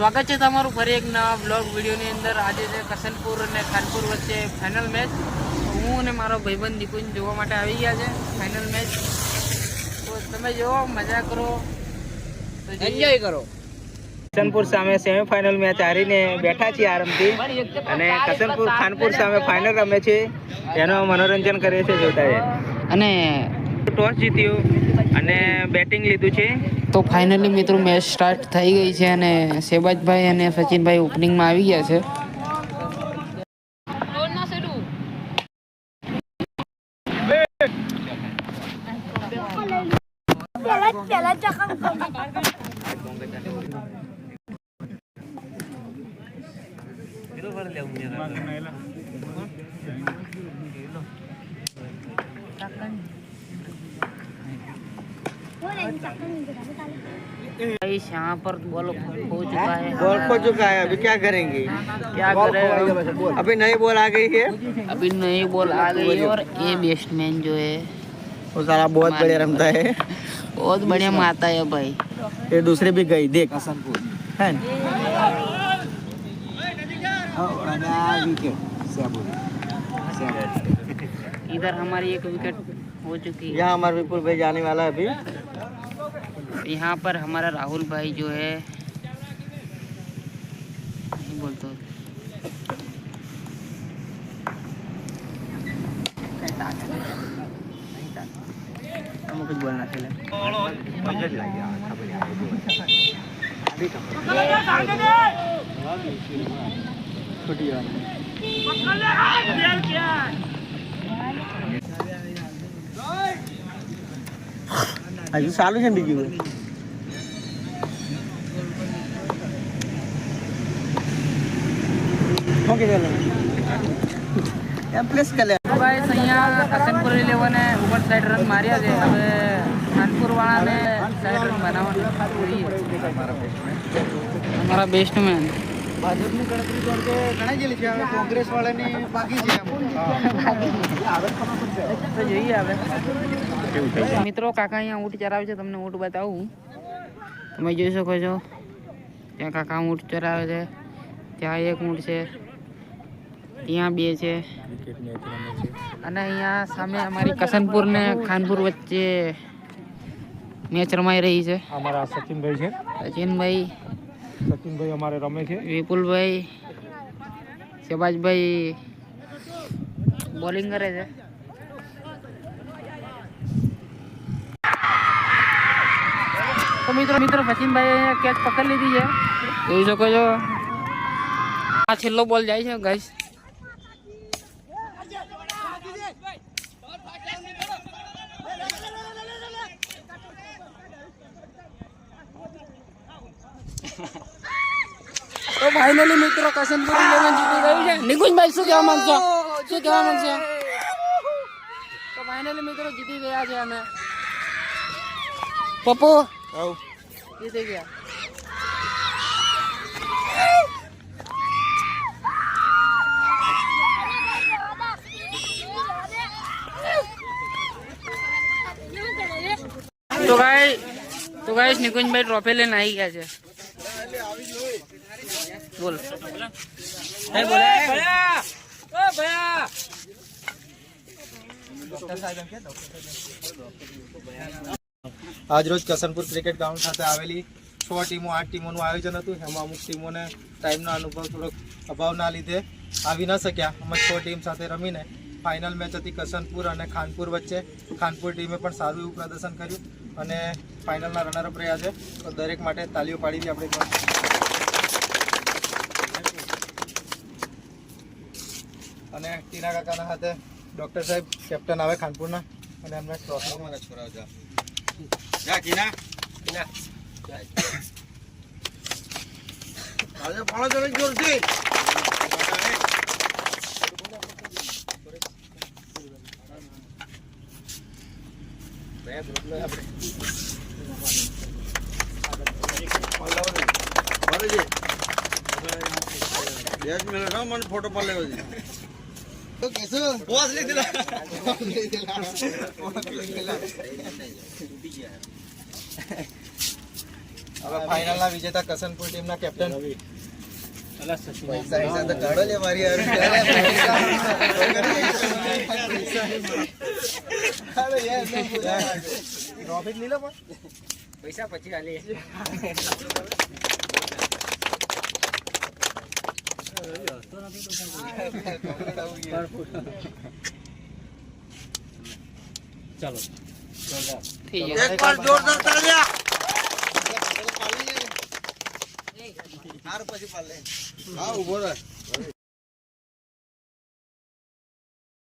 સ્વાગત છે તમારું ફરી એક નવા બ્લોગ વિડીયોની અંદર. આજે છે કસનપુર અને ખાનપુર વચ્ચે ફાઇનલ મેચ હું અને મારો ભાઈબંધ નિકુંજ જોવા માટે આવી ગયા છે ફાઇનલ મેચ તો તમે જોવો મજા કરો. એન્જોય કરો. કસનપુર સામે સેમીફાઇનલ મેચ હારીને બેઠા છીએ આરામથી. અને કસનપુર ખાનપુર સામે ફાઇનલ રમે છે. એનો મનોરંજન કરે છે જોતા અને ટોસ જીત્યું અને બેટિંગ લીધું છે. તો ફાઇનલી મિત્રો મેચ સ્ટાર્ટ થઈ ગઈ છે અને શેબાજભાઈ અને સચિનભાઈ ઓપનિંગમાં આવી ગયા છે Thank you. यहाँ पर बॉल हो चुका है। बॉल खो चुका है अभी क्या करेंगे? क्या करें? अभी नई बॉल आ गई है। अभी नई बॉल आ गई है और ये बैट्समैन जो है वो सारा बहुत बढ़िया रमता है। बहुत बढ़िया मारता है भाई। ये दूसरी भी गई देख। है इधर हमारी एक विकेट हो चुकी है। यहाँ हमारा विपुल भाई जाने वाला है अभी। यहाँ पर हमारा राहुल भाई जो है नहीं बोलते कुछ बोलना चले छोटी હજુ ચાલુ છે ને બીજું? ઓકે ચાલો એમ પ્લેસ કરી લે ભાઈ અહીંયા હસનપુર ઇલેવને ઉપર સાઈડ રન માર્યા છે. હવે ખાનપુર વાળાને સાઈડ રન બનાવવાનું અમારા બેસ્ટમેન ભાજપની ગણતરી તો કે ગણાઈ ગયેલી છે. હવે કોંગ્રેસ વાળાની બાકી છે તો જોઈએ હવે. મિત્રો કાકા અહીંયા ઊંટ ચરાવે છે તમને ઊંટ બતાવું. તમે જોઈ શકો છો. ત્યાં કાકા ઊંટ ચરાવે છે. ત્યાં એક ઊંટ છે. ત્યાં બે છે. અને અહીંયા સામે અમારી કસનપુર ને ખાનપુર વચ્ચે મેચ રમાઈ રહી છે. અમારા સચિનભાઈ છે. સચિનભાઈ સચિનભાઈ અમારે રમે છે. વિપુલભાઈ શેબાજભાઈ બોલિંગ કરે છે. તો મિત્રો મિત્રો સચિનભાઈ અહીંયા કેચ પકડી લીધી છે જોઈ શકો છો આ છેલ્લો બોલ જાય છે ગાઈસ તો ફાઇનલી મિત્રો કસનપુર ઇલેવન જીતી ગયું છે નિકુંજભાઈ શું કહેવા માંગશો? શું કહેવા માંગશો? તો ફાઇનલી મિત્રો જીતી ગયા છે અમે. પપ્પુ? જીતી ગયા. તો ગાઈ તો ગાઈસ નિકુંજભાઈ ટ્રોફી લઈને આવી ગયા છે. બોલ. આજરોજ કસનપુર ક્રિકેટ ગ્રાઉન્ડ ખાતે આવેલી છ ટીમો, આઠ ટીમોનું આયોજન હતું. એમાં અમુક ટીમોને ટાઈમનો અનુભવ થોડોક અભાવના લીધે આવી ન શક્યા. અમે છ ટીમ સાથે રમીને ફાઇનલ મેચ હતી કસનપુર અને ખાનપુર વચ્ચે. ખાનપુર ટીમે પણ સારું એવું પ્રદર્શન કર્યું અને ફાઇનલના રનરઅપ રહ્યા છે. તો દરેક માટે તાલીઓ પાડી દઈએ આપણે અને ટીના કાકાના હાથે ડૉક્ટર સાહેબ કેપ્ટન આવે ખાનપુરના. અને એમને ટ્રોફી যা কিনা কিনা હવે ફાઇનલના વિજેતા કસનપુર ટીમના કેપ્ટન ટ્રોફી લઈ લો પણ પૈસા પછી આલી થઈ ગયો એક વાર જોરદાર તાળીયા. હા ઊભો રહે.